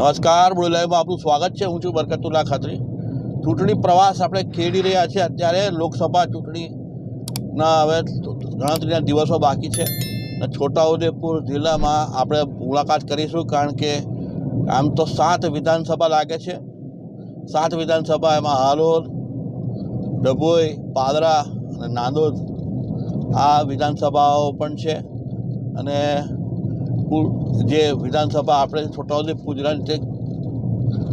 નમસ્કાર બોલાઈમાં આપનું સ્વાગત છે. હું છું બરકતુલ્લા ખાતરી. ચૂંટણી પ્રવાસ આપણે ખેડી રહ્યા છીએ. અત્યારે લોકસભા ચૂંટણીના હવે ગણતરીના દિવસો બાકી છે. છોટાઉદેપુર જિલ્લામાં આપણે મુલાકાત કરીશું કારણ કે આમ તો સાત વિધાનસભા લાગે છે. સાત વિધાનસભા એમાં હાલોલ ડભોઈ, પાદરા અને નાંદોદ આ વિધાનસભાઓ પણ છે. અને કુલ જે વિધાનસભા આપણે છોટાઉદેપુર જિલ્લાની તે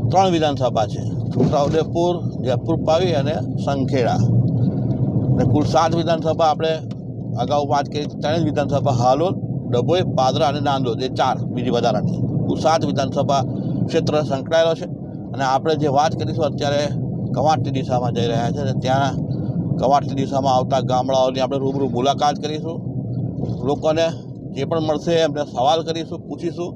ત્રણ વિધાનસભા છે, છોટાઉદેપુર, જયપુર પાવી અને સંખેડા. અને કુલ સાત વિધાનસભા આપણે અગાઉ વાત કરી, ત્રણ વિધાનસભા હાલોલ, ડભોઈ, પાદરા અને નાંદોદ, એ ચાર બીજી વધારાની. કુલ સાત વિધાનસભા ક્ષેત્ર સંકળાયેલો છે અને આપણે જે વાત કરીશું અત્યારે કવાંટની દિશામાં જઈ રહ્યા છે અને ત્યાં કવાંટની દિશામાં આવતા ગામડાઓની આપણે રૂબરૂ મુલાકાત કરીશું. લોકોને જે પણ મળશે, એમને સવાલ કરીશું, પૂછીશું.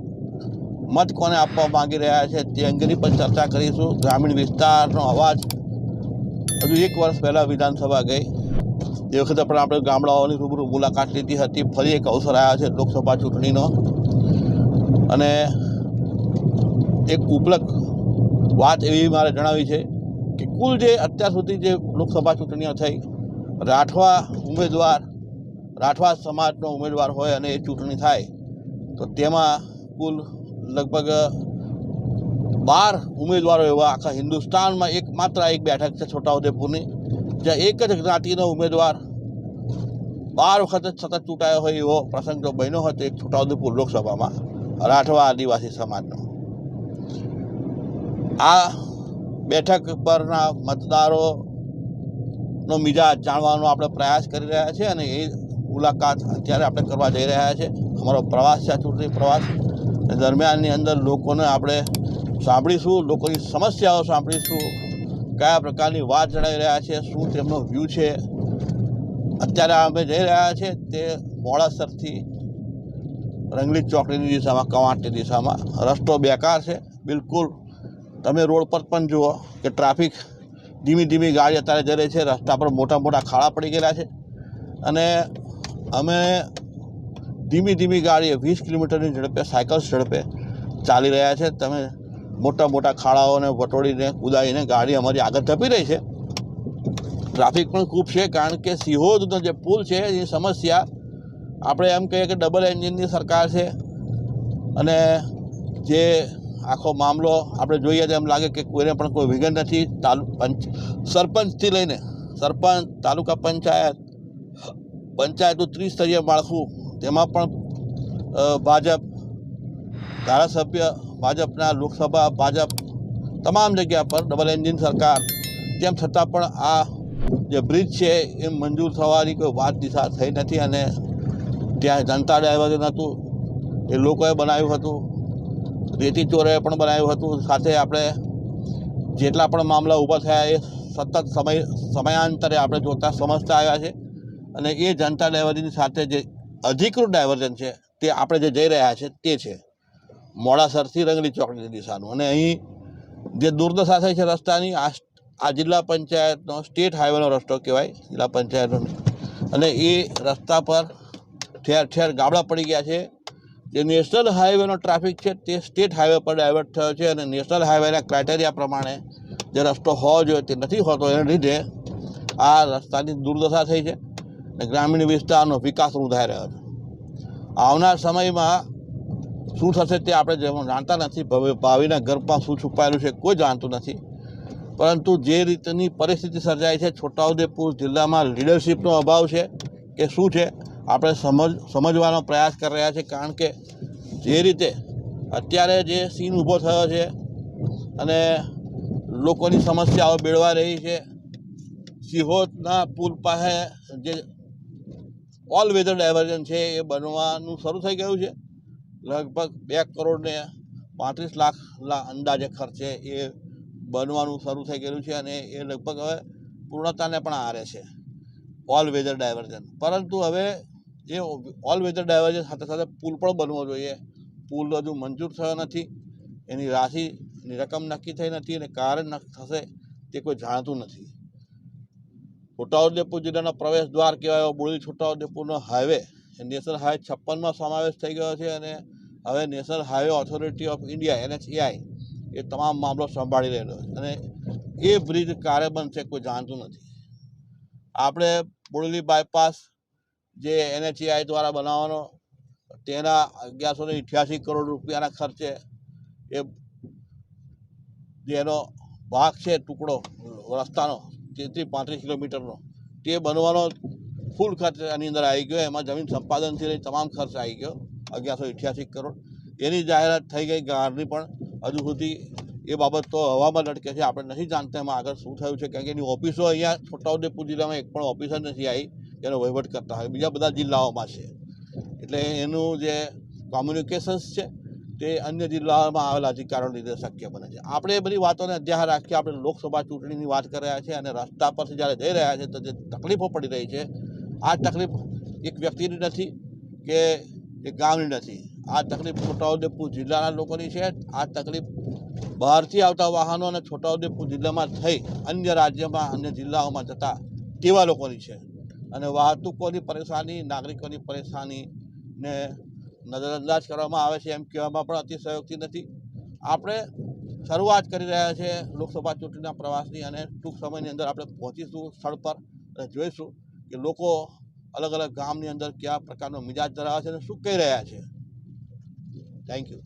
મત કોને આપવા માંગી રહ્યા છે તે અંગેની પણ ચર્ચા કરીશું. ગ્રામીણ વિસ્તારનો અવાજ હજુ એક વર્ષ પહેલાં વિધાનસભા ગઈ. એ વખતે પણ આપણે ગામડાઓની રૂબરૂ મુલાકાત લીધી હતી. ફરી એક અવસર આવ્યા છે લોકસભા ચૂંટણીનો. અને એક ઉપલક વાત એવી મારે જણાવી છે કે કુલ જે અત્યાર સુધી જે લોકસભા ચૂંટણીઓ થઈ, રાઠવા ઉમેદવાર રાઠવા સમાજનો ઉમેદવાર હોય અને એ ચૂંટણી થાય, તો તેમાં કુલ લગભગ બાર ઉમેદવારો એવા આખા હિન્દુસ્તાનમાં એક માત્ર એક બેઠક છે છોટાઉદેપુરની, જ્યાં એક જ જ્ઞાતિનો ઉમેદવાર બાર વખત જ સતત ચૂંટાયો હોય એવો પ્રસંગ જો બન્યો હોય તો એક છોટાઉદેપુર લોકસભામાં, રાઠવા આદિવાસી સમાજનો. આ બેઠક પરના મતદારોનો મિજાજ જાણવાનો આપણે પ્રયાસ કરી રહ્યા છીએ અને એ મુલાકાત અત્યારે આપણે કરવા જઈ રહ્યા છે. અમારો પ્રવાસ છે આ ચૂંટણી પ્રવાસ. દરમિયાનની અંદર લોકોને આપણે સાંભળીશું, લોકોની સમસ્યાઓ સાંભળીશું, કયા પ્રકારની વાત જણાવી રહ્યા છે, શું તેમનો વ્યૂ છે. અત્યારે અમે જઈ રહ્યા છે તે મોડાસરથી રંગલી ચોકડીની દિશામાં કવાંટની દિશામાં. રસ્તો બેકાર છે, બિલકુલ. તમે રોડ પર પણ જુઓ કે ટ્રાફિક ધીમી ધીમી ગાડી અત્યારે જઈ રહી છે. રસ્તા પર મોટા મોટા ખાડા પડી ગયેલા છે. અને અમે ધીમી ધીમી ગાડીએ વીસ કિલોમીટરની ઝડપે, સાયકલ ઝડપે ચાલી રહ્યા છે. તમે મોટા મોટા ખાડાઓને વટોડીને કુદાઈને ગાડી અમારી આગળ ધપી રહી છે. ટ્રાફિક પણ ખૂબ છે, કારણ કે સિહોદનો જે પુલ છે, એની સમસ્યા આપણે એમ કહીએ કે ડબલ એન્જિનની સરકાર છે. અને જે આખો મામલો આપણે જોઈએ તો એમ લાગે કે કોઈને પણ કોઈ વિઘન નથી. તાલુ પંચ, સરપંચથી લઈને, સરપંચ, તાલુકા પંચાયત પંચાયતનું ત્રિસ્તરીય માળખું, તેમાં પણ ભાજપ ધારાસભ્ય, ભાજપના લોકસભા, ભાજપ તમામ જગ્યા પર ડબલ એન્જિન સરકાર તેમ છતાં પણ આ જે બ્રિજ છે એ મંજૂર થવાની કોઈ વાત દિશા થઈ નથી અને ત્યાં જનતા ડાયવર્ઝન હતું એ લોકોએ બનાવ્યું હતું, રેતી ચોરે પણ બનાવ્યું હતું, સાથે આપણે જેટલા પણ મામલા ઊભા થયા એ સતત સમય, સમયાંતરે આપણે જોતા, સમજતા આવ્યા છે. અને એ જનતા ડાયવર્ઝનની સાથે જે અધિકૃત ડાયવર્ઝન છે, તે આપણે જે જઈ રહ્યા છે, તે છે. મોડાસરથી રંગલી ચોકડીની દિશાનું. અને અહીં જે દુર્દશા થઈ છે રસ્તાની, આ આ જિલ્લા પંચાયતનો સ્ટેટ હાઈવેનો રસ્તો કહેવાય, જિલ્લા પંચાયતનો. અને એ રસ્તા પર ઠેર ઠેર ગાબડા પડી ગયા છે. જે નેશનલ હાઈવેનો ટ્રાફિક છે, તે સ્ટેટ હાઈવે પર ડાયવર્ટ થયો છે અને નેશનલ હાઈવેના ક્રાઇટેરિયા પ્રમાણે જે રસ્તો હોવો જોઈએ તે નથી હોતો. એને લીધે આ રસ્તાની દુર્દશા થઈ છે. અને ગ્રામીણ વિસ્તારનો વિકાસ રૂંધાઈ રહ્યો છે. આવનાર સમયમાં શું થશે તે આપણે જાણતા નથી. ભવિ, ભાવિના ગર્ભમાં શું છુપાયેલું છે કોઈ જાણતું નથી. પરંતુ જે રીતની પરિસ્થિતિ સર્જાય છે, છોટાઉદેપુર જિલ્લામાં લીડરશીપનો અભાવ છે કે શું છે, આપણે સમજ, સમજવાનો પ્રયાસ કરી રહ્યા છીએ. કારણ કે જે રીતે અત્યારે જે સીન ઊભો થયો છે અને લોકોની સમસ્યાઓ બેળવા રહી છે, સિહોરના પુલ પાસે જે ઓલ વેધર ડાયવર્ઝન છે, એ બનવાનું શરૂ થઈ ગયું છે. લગભગ બે કરોડને પાંત્રીસ લાખ લા અંદાજે ખર્ચે એ બનવાનું શરૂ થઈ ગયેલું છે અને એ લગભગ હવે પૂર્ણતાને પણ આરે છે. ઓલ વેધર ડાયવર્ઝન પરંતુ હવે એ ઓલ વેધર ડાયવર્ઝન સાથે સાથે પુલ પણ બનવો જોઈએ. પુલ હજુ મંજૂર થયો નથી. એની રાશિની રકમ નક્કી થઈ નથી અને કારણ નક્કી થશે તે કોઈ જાણતું નથી. છોટાઉદેપુર જિલ્લાનો પ્રવેશ દ્વાર કહેવાય એવો બોડી છોટાઉદેપુરનો હાઈવે નેશનલ હાઈવે છપ્પનમાં સમાવેશ થઈ ગયો છે અને હવે national highway authority of India NHAI એ તમામ મામલો સંભાળી રહેલો છે. અને એ બ્રિજ ક્યારે બનશે કોઈ જાણતું નથી. આપણે બોડેલી બાયપાસ જે એનએચએઆઈ દ્વારા બનાવવાનો, તેના અગિયારસો ને અઠ્યાસી કરોડ રૂપિયાના ખર્ચે એ, જેનો ભાગ છે ટુકડો, રસ્તાનો તેત્રીસ પાંત્રીસ કિલોમીટરનો. તે બનવાનો ફૂલ ખર્ચ એની અંદર આવી ગયો. એમાં જમીન સંપાદનથી લઈ તમામ ખર્ચ આવી ગયો. અગિયારસો અઠ્યાસી કરોડ. એની જાહેરાત થઈ ગઈ ગારની પણ. હજુ સુધી એ બાબત તો હવામાં લટકે છે. આપણે નથી જાણતા એમાં આગળ શું થયું છે. કારણ કે એની ઓફિસો અહીંયા છોટાઉદેપુર જિલ્લામાં એક પણ ઓફિસ જ નથી આવી. એનો વહીવટ કરતા હોય. બીજા બધા જિલ્લાઓમાં છે. એટલે એનું જે કોમ્યુનિકેશન્સ છે તે અન્ય જિલ્લાઓમાં આવેલા અધિકારોને લીધે શક્ય બને છે. આપણે એ બધી વાતોને ધ્યાન રાખીએ આપણે લોકસભા ચૂંટણીની વાત કરી રહ્યા છીએ અને રસ્તા પરથી જ્યારે જઈ રહ્યા છે તો જે તકલીફો પડી રહી છે, આ તકલીફ એક વ્યક્તિની નથી કે એક ગામની નથી. આ તકલીફ છોટાઉદેપુર જિલ્લાના લોકોની છે. આ તકલીફ બહારથી આવતા વાહનો અને છોટાઉદેપુર જિલ્લામાં થઈ અન્ય રાજ્યમાં, અન્ય જિલ્લાઓમાં જતા તેવા લોકોની છે. અને વાહતુકોની પરેશાની, નાગરિકોની પરેશાનીને નજરઅંદાજ કરવામાં આવે છે એમ કહેવામાં પણ અતિશયોક્તિ નથી. આપણે શરૂઆત કરી રહ્યા છે લોકસભા ચૂંટણીના પ્રવાસની અને ટૂંક સમયની અંદર આપણે પહોંચીશું સ્થળ પર અને જોઈશું કે લોકો અલગ અલગ ગામની અંદર કયા પ્રકારનો મિજાજ ધરાવે છે અને શું કહી રહ્યા છે. Thank you